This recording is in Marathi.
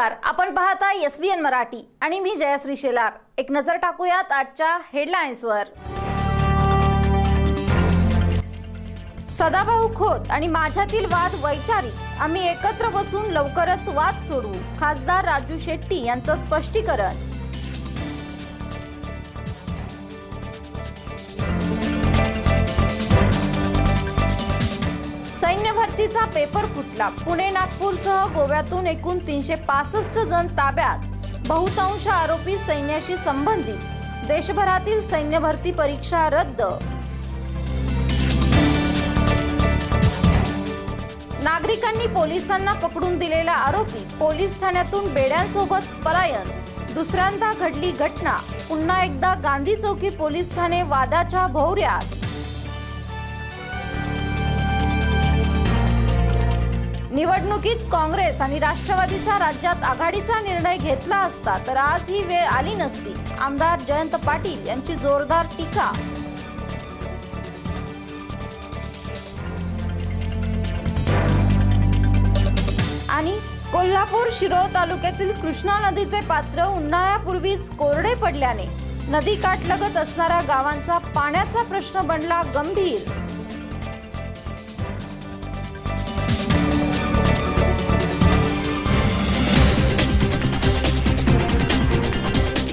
बरं आपण पाहता एस बी एन मराठी आणि मी जयश्री शेलार. एक नजर टाकूयात आजच्या हेडलाईन्सवर. सदाभाऊ खोत आणि माझ्यातील वाद वैचारिक. आम्ही एकत्र बसून लवकरच वाद सोडवू खासदार राजू शेट्टी यांचं स्पष्टीकरण. सैन्य पेपर फुटला. पुणे नागपूरसह गोव्यातून एकूण तीनशे पासष्ट जण ताब्यात. बहुतांश आरोपी सैन्याशी संबंधित. देशभरातील सैन्य भरती परीक्षा रद्द. नागरिकांनी पोलिसांना पकडून दिलेला आरोपी पोलीस ठाण्यातून बेड्यांसोबत पलायन. दुसऱ्यांदा घडली घटना. पुन्हा एकदा गांधी चौकी पोलीस ठाणे वादाच्या भोवऱ्यात. निवडणुकीत काँग्रेस आणि राष्ट्रवादीचा राज्यात आघाडीचा निर्णय घेतला असता तर आज ही वेळ आली नसती. आमदार जयंत पाटील यांची जोरदार टीका. आणि कोल्हापूर शिरोळ तालुक्यातील कृष्णा नदीचे पात्र उन्हाळ्यापूर्वीच कोरडे पडल्याने नदी काठलगत असणाऱ्या गावांचा पाण्याचा प्रश्न बनला गंभीर.